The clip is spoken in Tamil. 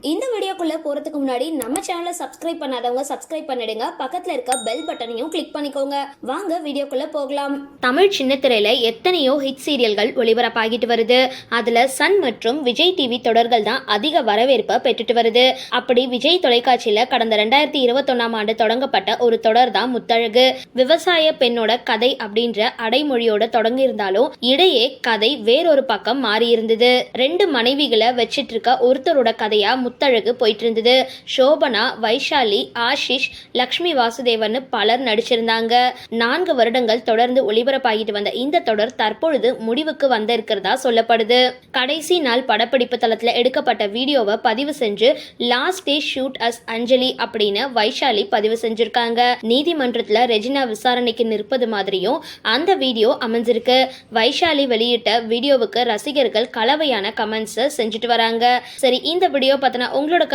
இந்த வீடியோக்குள்ளே போறதுக்கு முன்னாடி நம்ம சேனலை சப்ஸ்கிரைப் பண்ணாதவங்க சப்ஸ்கிரைப் பண்ணிடுங்க. பக்கத்துல இருக்க பெல் பட்டனையும் கிளிக் பண்ணிக்கோங்க. வாங்க வீடியோக்குள்ள போகலாம். தமிழ் சின்னத்திரையில் எத்தனையோ ஹிட் சீரியல்கள் ஒளிபரப்பாகிட்டு வருது. அதுல சன் மற்றும் விஜய் டிவி தொடர்கள் தான் அதிக வரவேற்பை பெற்றுட்டு வருது. அப்படி விஜய் தொலைக்காட்சியில கடந்த ரெண்டாயிரத்தி இருபத்தொன்னாம் ஆண்டு தொடங்கப்பட்ட ஒரு தொடர் தான் முத்தழகு. விவசாய பெண்ணோட கதை அப்படின்ற அடைமொழியோட தொடங்கியிருந்தாலும் இடையே கதை வேறொரு பக்கம் மாறியிருந்தது. ரெண்டு மனைவிகளை வச்சிட்டு இருக்க ஒருத்தரோட கதையா முத்தழகு போயிட்டு இருந்தது சோபனா வைஷாலி ஆஷிஷ் லக்ஷ்மி வாசுதேவன் பலர் நடிச்சிருந்தாங்க. நான்கு வருடங்கள் தொடர்ந்து ஒளிபரப்பாகிட்டு வந்த இந்த தொடர் தற்பொழுது முடிவுக்கு வந்திருக்கிறதா சொல்லப்படுது. கடைசி நாள் படப்பிடிப்பு தளத்தில் எடுக்கப்பட்ட வீடியோவை பதிவு செஞ்சு last day shoot as Anjali அப்படின்னு வைஷாலி பதிவு செஞ்சிருக்காங்க. நீதிமன்றத்தில் ரெஜினா விசாரணைக்கு நிற்பது மாதிரியும் அந்த வீடியோ அமைஞ்சிருக்கு. வைஷாலி வெளியிட்ட வீடியோவுக்கு ரசிகர்கள் கலவையான கமெண்ட்ஸ் செஞ்சுட்டு வராங்க. சரி இந்த வீடியோ பார்த்தனா உங்களோட